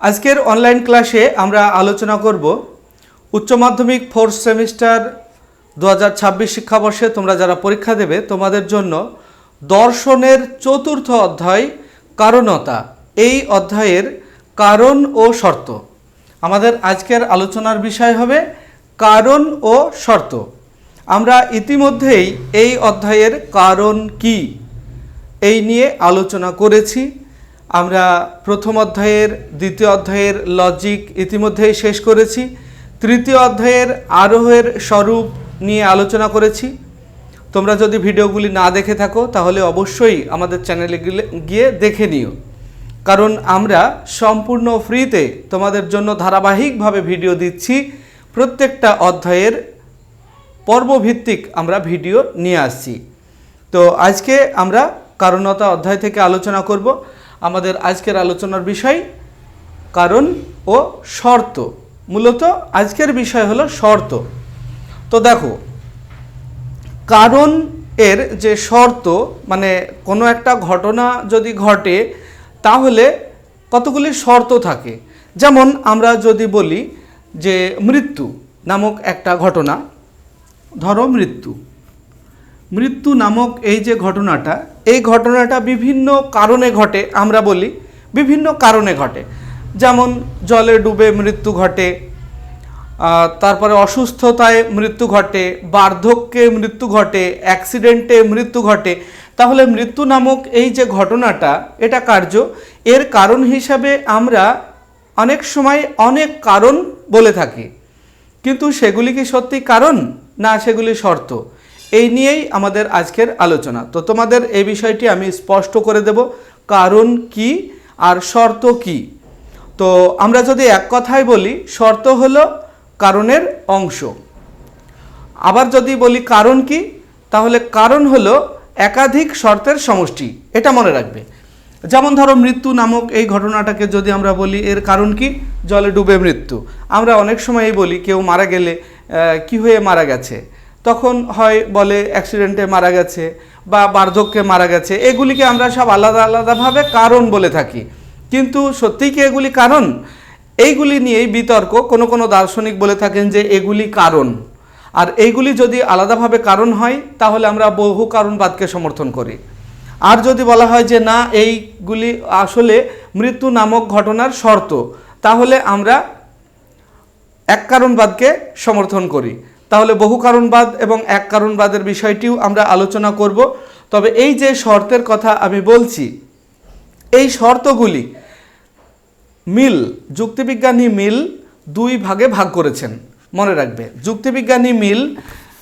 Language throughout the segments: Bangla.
আজকের অনলাইন ক্লাসে আমরা আলোচনা করব উচ্চ মাধ্যমিক ফোর্থ সেমিস্টার দু হাজার ছাব্বিশ শিক্ষাবর্ষে তোমরা যারা পরীক্ষা দেবে, তোমাদের জন্য দর্শনের চতুর্থ অধ্যায় কারণতা। এই অধ্যায়ের কারণ ও শর্ত। আমাদের আজকের আলোচনার বিষয় হবে কারণ ও শর্ত। আমরা ইতিমধ্যেই এই অধ্যায়ের কারণ কি এই নিয়ে আলোচনা করেছি। আমরা প্রথম অধ্যায়ের, দ্বিতীয় অধ্যায়ের লজিক ইতিমধ্যেই শেষ করেছি। তৃতীয় অধ্যায়ের আরোহের স্বরূপ নিয়ে আলোচনা করেছি। তোমরা যদি ভিডিওগুলি না দেখে থাকো, তাহলে অবশ্যই আমাদের চ্যানেলে গিয়ে দেখে নিও। কারণ আমরা সম্পূর্ণ ফ্রিতে তোমাদের জন্য ধারাবাহিকভাবে ভিডিও দিচ্ছি। প্রত্যেকটা অধ্যায়ের পর্বভিত্তিক আমরা ভিডিও নিয়ে আসছি। তো আজকে আমরা কারণতা অধ্যায় থেকে আলোচনা করব। আমাদের আজকের আলোচনার বিষয় কারণ ও শর্ত। মূলত আজকের বিষয় হলো শর্ত। তো দেখো, কারণ এর যে শর্ত মানে কোনো একটা ঘটনা যদি ঘটে, তাহলে কতগুলি শর্ত থাকে। যেমন আমরা যদি বলি যে মৃত্যু নামক একটা ঘটনা, ধরো মৃত্যু। মৃত্যু নামক এই যে ঘটনাটা, এই ঘটনাটা বিভিন্ন কারণে ঘটে, আমরা বলি, বিভিন্ন কারণে ঘটে। যেমন জলে ডুবে মৃত্যু ঘটে তারপরে অসুস্থতায় মৃত্যু ঘটে, বার্ধক্যে মৃত্যু ঘটে, অ্যাক্সিডেন্টে মৃত্যু ঘটে, তাহলে মৃত্যু নামক এই যে ঘটনাটা, এটা কার্য। এর কারণ হিসাবে আমরা অনেক সময় অনেক কারণ বলে থাকি। কিন্তু সেগুলি কি সত্যি কারণ, না সেগুলি শর্ত? এই নিয়েই আমাদের আজকের আলোচনা। তো তোমাদের এই বিষয়টি আমি স্পষ্ট করে দেব, কারণ কি আর শর্ত কি। তো আমরা যদি এক কথায় বলি, শর্ত হলো কারণের অংশ। আবার যদি বলি কারণ কি, তাহলে কারণ হলো একাধিক শর্তের সমষ্টি, এটা মনে রাখবে। যেমন ধরো মৃত্যু নামক এই ঘটনাটাকে যদি আমরা বলি, এর কারণ কি? জলে ডুবে মৃত্যু। আমরা অনেক সময়ই বলি, কেউ মারা গেলে কি হয়ে মারা গেছে? তখন হয় বলে অ্যাক্সিডেন্টে মারা গেছে বা বার্ধক্যে মারা গেছে। এগুলিকে আমরা সব আলাদা আলাদাভাবে কারণ বলে থাকি। কিন্তু সত্যিই কি এগুলি কারণ? এইগুলি নিয়েই বিতর্ক। কোনো কোনো দার্শনিক বলে থাকেন যে এগুলি কারণ। আর এইগুলি যদি আলাদাভাবে কারণ হয়, তাহলে আমরা বহু কারণবাদকে সমর্থন করি। আর যদি বলা হয় যে না, এইগুলি আসলে মৃত্যু নামক ঘটনার শর্ত, তাহলে আমরা এক কারণবাদকে সমর্থন করি। তাহলে বহু কারণবাদ এবং এক কারণবাদের বিষয়টিও আমরা আলোচনা করব। তবে এই যে শর্তের কথা আমি বলছি, এই শর্তগুলি মিল, যুক্তিবিজ্ঞানী মিল দুই ভাগে ভাগ করেছেন। মনে রাখবে, যুক্তিবিজ্ঞানী মিল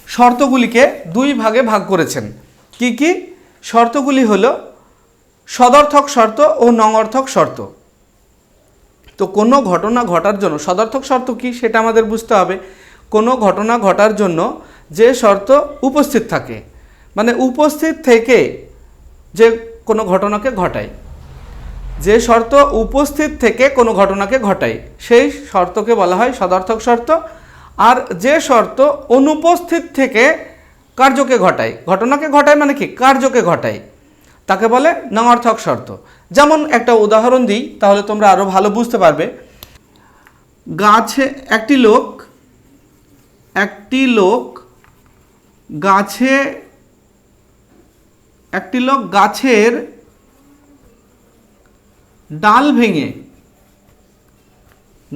শর্তগুলিকে দুই ভাগে ভাগ করেছেন। কি কি? শর্তগুলি হল সদর্থক শর্ত ও নঙর্থক শর্ত। তো কোনো ঘটনা ঘটার জন্য সদর্থক শর্ত কি সেটা আমাদের বুঝতে হবে। কোনো ঘটনা ঘটার জন্য যে শর্ত উপস্থিত থাকে। মানে উপস্থিত থেকে যে কোনো ঘটনাকে ঘটায়। যে শর্ত উপস্থিত থেকে কোনো ঘটনাকে ঘটায়, সেই শর্তকে বলা হয় সদার্থক শর্ত। আর যে শর্ত অনুপস্থিত থেকে কার্যকে ঘটায়, ঘটনাকে ঘটায় মানে কি? কার্যকে ঘটায়। তাকে বলে নঙর্থক শর্ত। যেমন একটা উদাহরণ দিই, তাহলে তোমরা আরও ভালো বুঝতে পারবে। গাছে একটি লোক একটি লোক গাছে, একটি লোক গাছের ডাল ভেঙে,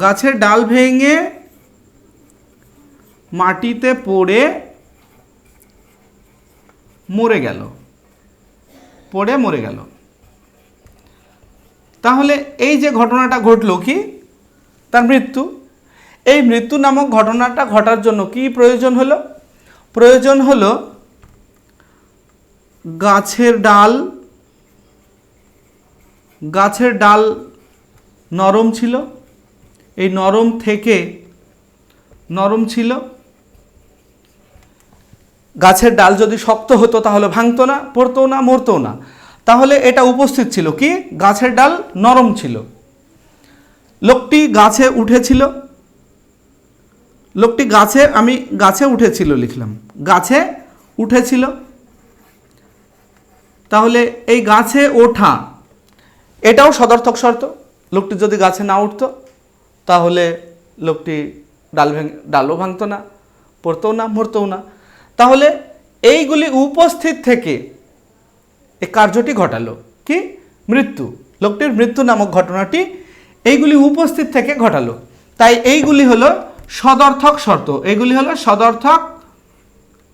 গাছের ডাল ভেঙে মাটিতে পড়ে মরে গেল, পড়ে মরে গেল। তাহলে এই যে ঘটনাটা ঘটলো কি? তার মৃত্যু। এই মৃত্যু নামক ঘটনাটা ঘটার জন্য কি প্রয়োজন হলো? প্রয়োজন হলো গাছের ডাল গাছের ডাল নরম ছিল। এই নরম থেকে নরম ছিল। গাছের ডাল যদি শক্ত হতো তাহলে ভাঙতো না পড়তো না মরতো না। তাহলে এটা উপস্থিত ছিল কি? গাছের ডাল নরম ছিল। লোকটি গাছে উঠেছিল। লোকটি গাছে, আমি গাছে উঠেছিল লিখলাম। গাছে উঠেছিল? তাহলে এই গাছে ওঠা, এটাও সদর্থক শর্ত? লোকটি যদি গাছে না উঠতো, তাহলে লোকটি ডাল ভেঙে, ডালও ভাঙতো না, পড়তেও না, মরতেও না। তাহলে এইগুলি উপস্থিত থেকে এই কার্যটি ঘটালো। কি? মৃত্যু। লোকটির মৃত্যু নামক ঘটনাটি এইগুলি উপস্থিত থেকে ঘটালো। তাই এইগুলি হলো সদর্থক শর্ত। এগুলি হলো সদর্থক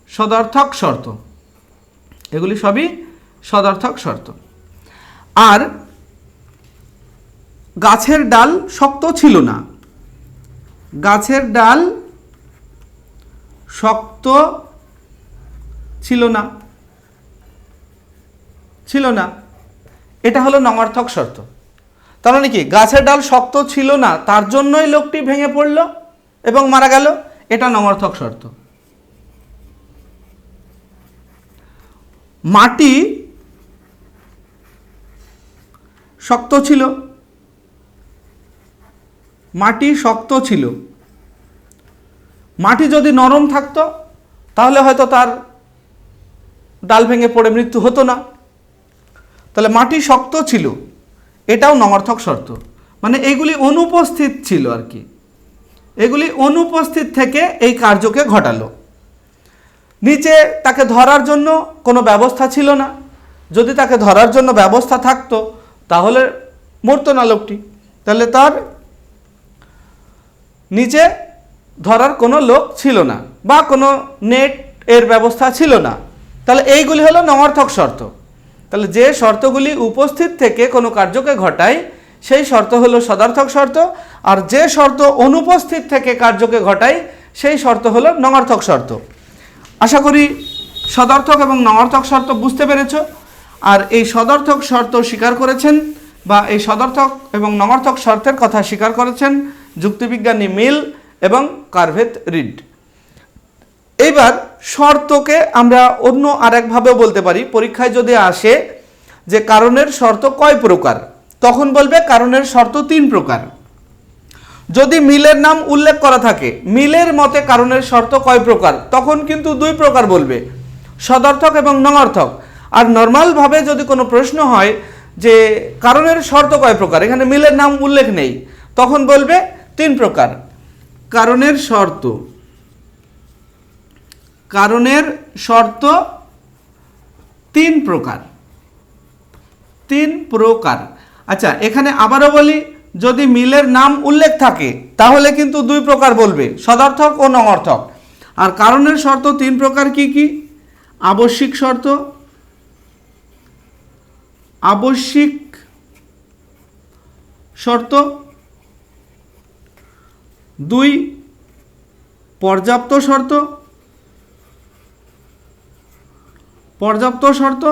সদর্থক শর্ত। এগুলি সবই সদর্থক শর্ত। আর গাছের ডাল শক্ত ছিল না। গাছের ডাল শক্ত ছিল না। ছিল না। এটা হলো নঙার্থক শর্ত। তার মানে কি? গাছের ডাল শক্ত ছিল না, তার জন্যই লোকটি ভেঙে পড়ল। এবং মারা গেল, এটা নঙার্থক শর্ত। মাটি শক্ত ছিল। মাটি শক্ত ছিল। মাটি যদি নরম থাকতো, তাহলে হয়তো তার ডাল ভেঙে পড়ে মৃত্যু হতো না। তাহলে মাটি শক্ত ছিল, এটাও নমর্থক শর্ত। মানে এগুলি অনুপস্থিত ছিল আর কি। এগুলি অনুপস্থিত থেকে এই কার্যকে ঘটালো। নিচে তাকে ধরার জন্য কোনো ব্যবস্থা ছিল না। যদি তাকে ধরার জন্য ব্যবস্থা থাকতো, তাহলে মরতো না লোকটি। তাহলে তার নিচে ধরার কোনো লোক ছিল না বা কোনো নেট এর ব্যবস্থা ছিল না। তাহলে এইগুলি হলো নমর্থক শর্ত। তাহলে যে শর্তগুলি উপস্থিত থেকে কোনো কার্যকে ঘটায়, সেই শর্ত হলো সদার্থক শর্ত। আর যে শর্ত অনুপস্থিত থেকে কার্যকে ঘটায়, সেই শর্ত হলো নঙার্থক শর্ত। আশা করি সদার্থক এবং নঙার্থক শর্ত বুঝতে পেরেছ। আর এই সদার্থক শর্ত স্বীকার করেছেন বা এই সদার্থক এবং নঙার্থক শর্তের কথা স্বীকার করেছেন যুক্তিবিজ্ঞানী মিল এবং কার্ভেত রিড। এইবার শর্তকে আমরা অন্য আরেকভাবেও বলতে পারি। পরীক্ষায় যদি আসে যে কারণের শর্ত কয় প্রকার, তখন বলবে কারণের শর্ত তিন প্রকার। যদি মিলের নাম উল্লেখ করা থাকে, মিলের মতে কারণের শর্ত কয় প্রকার? তখন কিন্তু দুই প্রকার বলবে, সদর্থক এবং নঙার্থক আর নর্মালভাবে যদি কোনো প্রশ্ন হয় যে কারণের শর্ত কয় প্রকার, এখানে মিলের নাম উল্লেখ নেই, তখন বলবে তিন প্রকার। কারণের শর্ত কারণের শর্ত তিন প্রকার তিন প্রকার। আচ্ছা এখানে আবারও বলি যদি মিলের নাম উল্লেখ থাকে, তাহলে কিন্তু দুই প্রকার বলবে, সদার্থক ও নঙর্থক আর কারণের শর্ত তিন প্রকার কি কি? আবশ্যিক শর্ত আবশ্যিক শর্ত, দুই পর্যাপ্ত শর্ত পর্যাপ্ত শর্ত,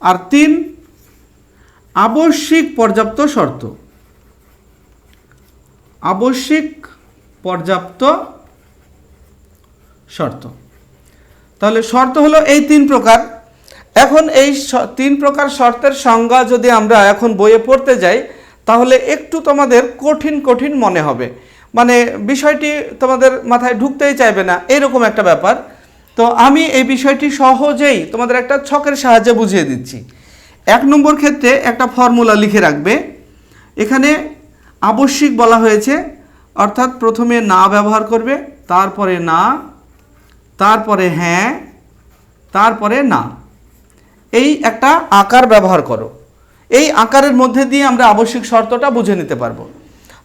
আর তিন আবশ্যিক পর্যাপ্ত শর্ত। আবশ্যিক পর্যাপ্ত শর্ত। তাহলে শর্ত হলো এই তিন প্রকার। এখন এই তিন প্রকার শর্তের সংজ্ঞা যদি আমরা এখন বইয়ে পড়তে যাই, তাহলে একটু তোমাদের কঠিন কঠিন মনে হবে। মানে বিষয়টি তোমাদের মাথায় ঢুকতেই চাইবে না, এরকম একটা ব্যাপার। তো আমি এই বিষয়টি সহজেই তোমাদের একটা ছকের সাহায্যে বুঝিয়ে দিচ্ছি। এক নম্বর ক্ষেত্রে একটা ফর্মুলা লিখে রাখবে। এখানে আবশ্যিক বলা হয়েছে, অর্থাৎ প্রথমে না ব্যবহার করবে, তারপরে না, তারপরে হ্যাঁ তারপরে না। এই একটা আকার ব্যবহার করো। এই আকারের মধ্যে দিয়ে আমরা আবশ্যিক শর্তটা বুঝে নিতে পারব।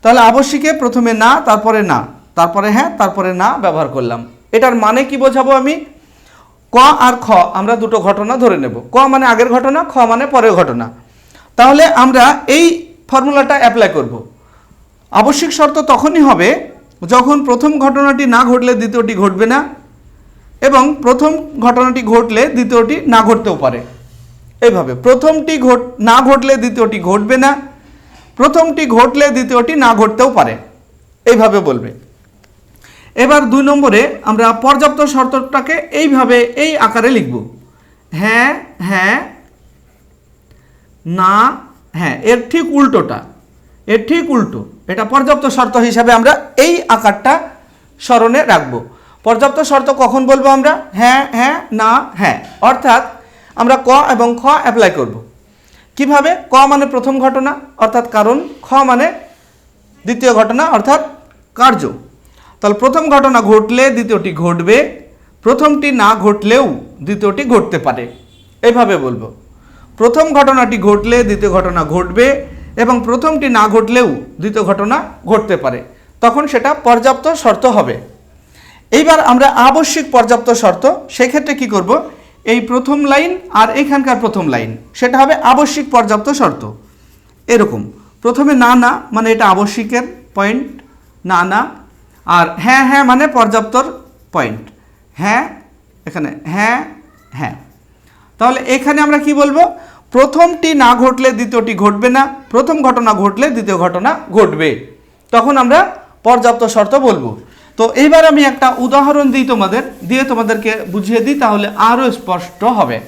তাহলে আবশ্যিকে প্রথমে না, তারপরে না, তারপরে হ্যাঁ তারপরে না ব্যবহার করলাম। এটার মানে কি বোঝাবো আমি? ক আর খ, আমরা দুটো ঘটনা ধরে নেব। ক মানে আগের ঘটনা, খ মানে পরের ঘটনা। তাহলে আমরা এই ফর্মুলাটা অ্যাপ্লাই করব। আবশ্যিক শর্ত তখনই হবে যখন প্রথম ঘটনাটি না ঘটলে দ্বিতীয়টি ঘটবে না এবং প্রথম ঘটনাটি ঘটলে দ্বিতীয়টি না ঘটতেও পারে। এভাবে প্রথমটি ঘট না ঘটলে দ্বিতীয়টি ঘটবে না, প্রথমটি ঘটলে দ্বিতীয়টি না ঘটতেও পারে। এইভাবে বলবে। এবার দুই নম্বরে আমরা পর্যাপ্ত শর্তটাকে এইভাবে এই আকারে লিখব। হ্যাঁ হ্যাঁ না হ্যাঁ এর ঠিক উল্টোটা। এর ঠিক উল্টো। এটা পর্যাপ্ত শর্ত হিসাবে আমরা এই আকারটা স্মরণে রাখব। পর্যাপ্ত শর্ত কখন বলব আমরা? হ্যাঁ হ্যাঁ না হ্যাঁ। অর্থাৎ আমরা ক এবং খ অ্যাপ্লাই করব। কীভাবে? ক মানে প্রথম ঘটনা, অর্থাৎ কারণ, খ মানে দ্বিতীয় ঘটনা, অর্থাৎ কার্য। তাহলে প্রথম ঘটনা ঘটলে দ্বিতীয়টি ঘটবে, প্রথমটি না ঘটলেও দ্বিতীয়টি ঘটতে পারে। এইভাবে বলব। প্রথম ঘটনাটি ঘটলে দ্বিতীয় ঘটনা ঘটবে এবং প্রথমটি না ঘটলেও দ্বিতীয় ঘটনা ঘটতে পারে। তখন সেটা পর্যাপ্ত শর্ত হবে। এইবার আমরা আবশ্যিক পর্যাপ্ত শর্ত, সেক্ষেত্রে কি করব? এই প্রথম লাইন আর এখানকার প্রথম লাইন, সেটা হবে আবশ্যিক পর্যাপ্ত শর্ত। এরকম। প্রথমে না না মানে এটা আবশ্যিকের পয়েন্ট না না, আর হ্যাঁ হ্যাঁ মানে পর্যাপ্তর পয়েন্ট হ্যাঁ এখানে হ্যাঁ হ্যাঁ। তাহলে এখানে আমরা কি বলব? প্রথমটি না ঘটলে দ্বিতীয়টি ঘটবে না, প্রথম ঘটনা ঘটলে দ্বিতীয় ঘটনা ঘটবে। তখন আমরা পর্যাপ্ত শর্ত বলব। তো এইবার আমি একটা উদাহরণ দিই তোমাদের, দিয়ে তোমাদেরকে বুঝিয়ে দিই, তাহলে আরও স্পষ্ট হবে।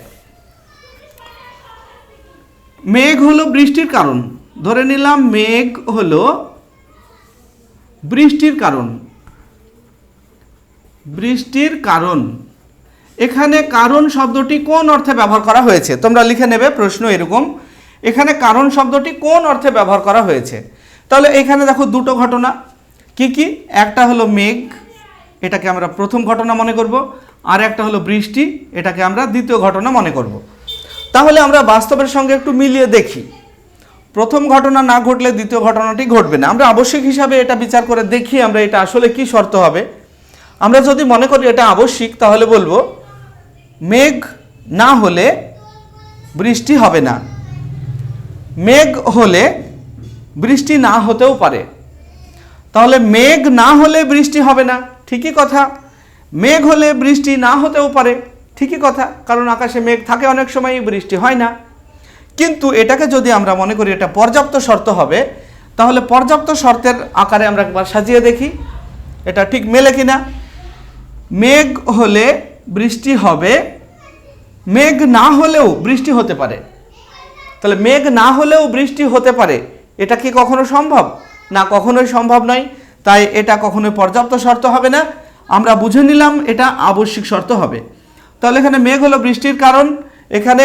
মেঘ হলো বৃষ্টির কারণ। ধরে নিলাম মেঘ হলো বৃষ্টির কারণ। বৃষ্টির কারণ। এখানে কারণ শব্দটি কোন অর্থে ব্যবহার করা হয়েছে? তোমরা লিখে নেবে প্রশ্ন এরকম। এখানে কারণ শব্দটি কোন অর্থে ব্যবহার করা হয়েছে? তাহলে এখানে দেখো দুটো ঘটনা। কি কি? একটা হলো মেঘ, এটাকে আমরা প্রথম ঘটনা মনে করব। আর একটা হলো বৃষ্টি, এটাকে আমরা দ্বিতীয় ঘটনা মনে করব। তাহলে আমরা বাস্তবের সঙ্গে একটু মিলিয়ে দেখি। প্রথম ঘটনা না ঘটলে দ্বিতীয় ঘটনাটি ঘটবে না। আমরা আবশ্যিক হিসাবে এটা বিচার করে দেখি আমরা এটা আসলে কি শর্ত হবে। আমরা যদি মনে করি এটা আবশ্যিক, তাহলে বলব মেঘ না হলে বৃষ্টি হবে না। মেঘ হলে বৃষ্টি না হতেও পারে। তাহলে মেঘ না হলে বৃষ্টি হবে না, ঠিকই কথা। মেঘ হলে বৃষ্টি না হতেও পারে, ঠিকই কথা, কারণ আকাশে মেঘ থাকে অনেক সময় বৃষ্টি হয় না। কিন্তু এটাকে যদি আমরা মনে করি এটা পর্যাপ্ত শর্ত হবে, তাহলে পর্যাপ্ত শর্তের আকারে আমরা একবার সাজিয়ে দেখি, এটা ঠিক মেলে কিনা। মেঘ হলে বৃষ্টি হবে, মেঘ না হলেও বৃষ্টি হতে পারে। তাহলে মেঘ না হলেও বৃষ্টি হতে পারে, এটা কি কখনো সম্ভব? না, কখনোই সম্ভব নয়। তাই এটা কখনোই পর্যাপ্ত শর্ত হবে না। আমরা বুঝে নিলাম এটা আবশ্যিক শর্ত হবে। তাহলে এখানে মেঘ হলো বৃষ্টির কারণ। এখানে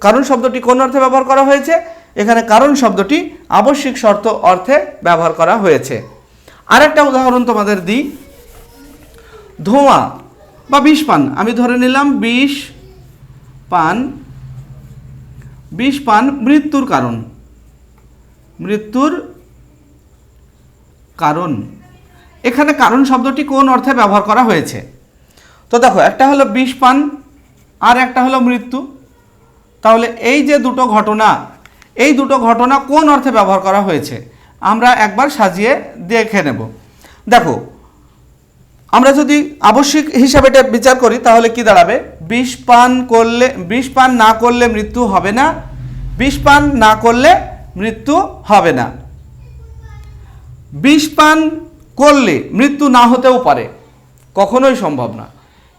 কারণ শব্দটি কোন অর্থে ব্যবহার করা হয়েছে? এখানে কারণ শব্দটি আবশ্যিক শর্ত অর্থে ব্যবহার করা হয়েছে। আরেকটা উদাহরণ তোমাদের দিই। ধোঁয়া। বা বিষ পান। আমি ধরে নিলাম বিষ পান বিষ পান মৃত্যুর কারণ। মৃত্যুর কারণ। এখানে কারণ শব্দটি কোন অর্থে ব্যবহার করা হয়েছে? তো দেখো, একটা হলো বিষ পান আর একটা হলো মৃত্যু। তাহলে এই যে দুটো ঘটনা, এই দুটো ঘটনা কোন অর্থে ব্যবহার করা হয়েছে? আমরা একবার সাজিয়ে দেখে নেব। দেখো আমরা যদি আবশ্যিক হিসাবে এটা বিচার করি, তাহলে কি দাঁড়াবে? বিষ পান করলে, বিষ পান না করলে মৃত্যু হবে না। বিষ পান না করলে মৃত্যু হবে না। বিষ পান করলে মৃত্যু না হতেও পারে। কখনোই সম্ভব না।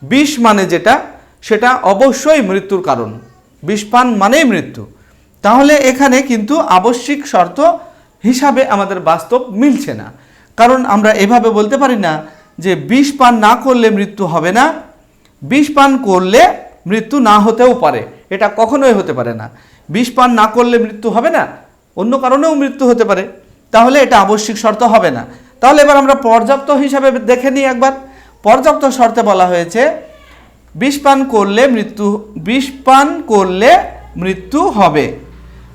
বিষ মানে যেটা, সেটা অবশ্যই মৃত্যুর কারণ। বিষ পান মানেই মৃত্যু। তাহলে এখানে কিন্তু আবশ্যিক শর্ত হিসাবে আমাদের বাস্তব মিলছে না। কারণ আমরা এভাবে বলতে পারি না যে বিষ পান না করলে মৃত্যু হবে না, বিষ পান করলে মৃত্যু না হতেও পারে। এটা কখনোই হতে পারে না। বিষ পান না করলে মৃত্যু হবে না, অন্য কারণেও মৃত্যু হতে পারে। তাহলে এটা আবশ্যিক শর্ত হবে না। তাহলে এবার আমরা পর্যাপ্ত হিসাবে দেখে নিই একবার। পর্যাপ্ত শর্তে বলা হয়েছে, বিষ পান করলে মৃত্যু, বিষ পান করলে মৃত্যু হবে।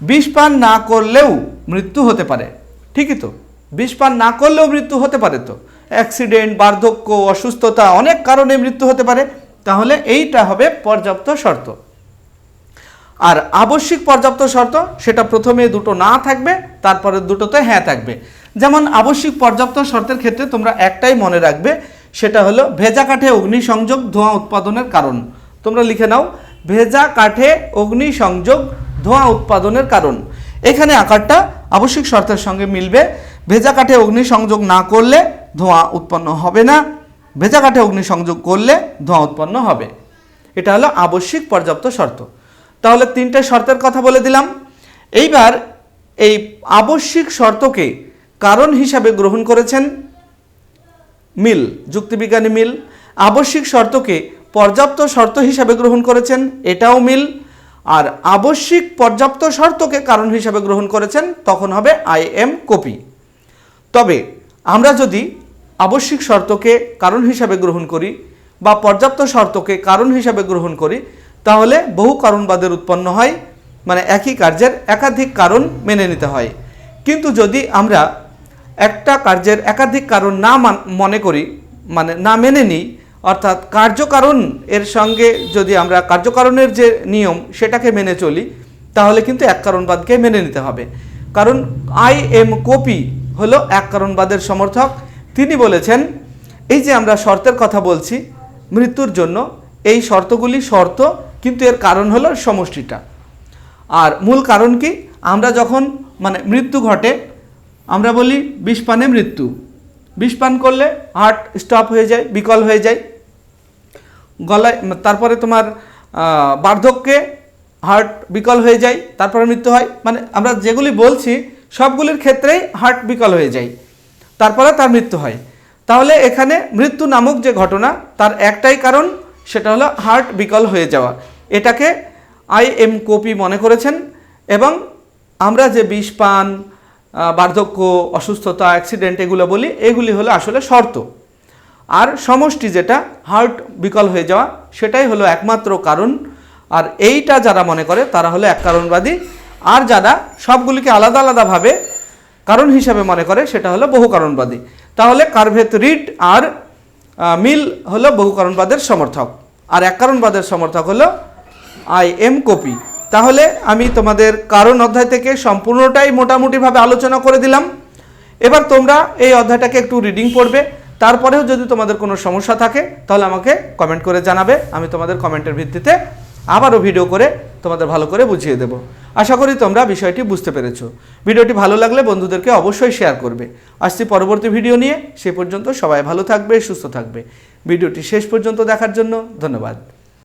বিষ পান না করলেও মৃত্যু হতে পারে। ঠিকই তো? বিষ পান না করলেও মৃত্যু হতে পারে তো। অ্যাক্সিডেন্ট, বার্ধক্য, অসুস্থতা, অনেক কারণে মৃত্যু হতে পারে, তাহলে এইটা হবে পর্যাপ্ত শর্ত। আর আবশ্যিক পর্যাপ্ত শর্ত, সেটা প্রথমে দুটো না থাকবে, তারপরে দুটোতে হ্যাঁ থাকবে। যেমন আবশ্যিক পর্যাপ্ত শর্তের ক্ষেত্রে তোমরা একটাই মনে রাখবে, সেটা হলো ভেজা কাঠে অগ্নিসংযোগ ধোঁয়া উৎপাদনের কারণ। তোমরা লিখে নাও, ভেজা কাঠে অগ্নিসংযোগ ধোঁয়া উৎপাদনের কারণ। এখানে আকারটা আবশ্যিক শর্তের সঙ্গে মিলবে। ভেজা কাঠে অগ্নিসংযোগ না করলে ধোঁয়া উৎপন্ন হবে না। ভেজা কাঠে অগ্নিসংযোগ করলে ধোঁয়া উৎপন্ন হবে। এটা হলো আবশ্যিক পর্যাপ্ত শর্ত। তাহলে তিনটে শর্তের কথা বলে দিলাম। এইবার এই আবশ্যিক শর্তকে কারণ হিসাবে গ্রহণ করেছেন মিল, যুক্তিবিজ্ঞানী মিল। আবশ্যিক শর্তকে পর্যাপ্ত শর্ত হিসাবে গ্রহণ করেছেন, এটাও মিল। আর আবশ্যিক পর্যাপ্ত শর্তকে কারণ হিসাবে গ্রহণ করেছেন, তখন হবে আই এম কপি। তবে আমরা যদি আবশ্যিক শর্তকে কারণ হিসাবে গ্রহণ করি বা পর্যাপ্ত শর্তকে কারণ হিসাবে গ্রহণ করি, তাহলে বহু কারণবাদের উৎপন্ন হয় মানে একই কার্যের একাধিক কারণ মেনে নিতে হয়। কিন্তু যদি আমরা একটা কার্যের একাধিক কারণ না মান- করি মানে না মেনে নিই, অর্থাৎ কার্যকারণ এর সঙ্গে যদি আমরা কার্যকারণের যে নিয়ম সেটাকে মেনে চলি, তাহলে কিন্তু এক কারণবাদকে মেনে নিতে হবে। কারণ আই এম কপি হলো এক কারণবাদের সমর্থক। তিনি বলেছেন, এই যে আমরা শর্তের কথা বলছি, মৃত্যুর জন্য এই শর্তগুলি শর্ত, কিন্তু এর কারণ হলো সমষ্টিটা। আর মূল কারণ কি? আমরা যখন মানে মৃত্যু ঘটে, আমরা বলি বিষপানে মৃত্যু। বিষপান করলে হার্ট স্টপ হয়ে যায়, বিকল হয়ে যায়। গলায়, তারপরে তোমার বার্ধক্যে হার্ট বিকল হয়ে যায়, তারপরে মৃত্যু হয়। মানে আমরা যেগুলি বলছি সবগুলির ক্ষেত্রেই হার্ট বিকল হয়ে যায়। তারপরে তার মৃত্যু হয়। তাহলে এখানে মৃত্যু নামক যে ঘটনা, তার একটাই কারণ, সেটা হলো হার্ট বিকল হয়ে যাওয়া। এটাকে আই এম কপি মনে করেছেন এবং আমরা যে বিষ পান বার্ধক্য, অসুস্থতা অ্যাক্সিডেন্ট এগুলো বলি, এগুলি হলো আসলে শর্ত। আর সমষ্টি যেটা হার্ট বিকল হয়ে যাওয়া, সেটাই হলো একমাত্র কারণ। আর এইটা যারা মনে করে, তারা হলো এক কারণবাদী। আর যারা সবগুলিকে আলাদা আলাদাভাবে কারণ হিসাবে মনে করে, সেটা হলো বহু কারণবাদী। তাহলে কার্ভেত রিড আর মিল হলো বহু কারণবাদের সমর্থক। আর এক কারণবাদের সমর্থক হলো আই এম কপি। তাহলে আমি তোমাদের কারণ অধ্যায় থেকে সম্পূর্ণটাই মোটামুটিভাবে আলোচনা করে দিলাম। এবার তোমরা এই অধ্যায়টাকে একটু রিডিং পড়বে। তারপরেও যদি তোমাদের কোনো সমস্যা থাকে, তাহলে আমাকে কমেন্ট করে জানাবে। আমি তোমাদের কমেন্টের ভিত্তিতে আবারও ভিডিও করে তোমাদের ভালো করে বুঝিয়ে দেব। আশা করি তোমরা বিষয়টি বুঝতে পেরেছ। ভিডিওটি ভালো লাগলে বন্ধুদেরকে অবশ্যই শেয়ার করবে। আসছি পরবর্তী ভিডিও নিয়ে। সে পর্যন্ত সবাই ভালো থাকবে, সুস্থ থাকবে। ভিডিওটি শেষ পর্যন্ত দেখার জন্য ধন্যবাদ।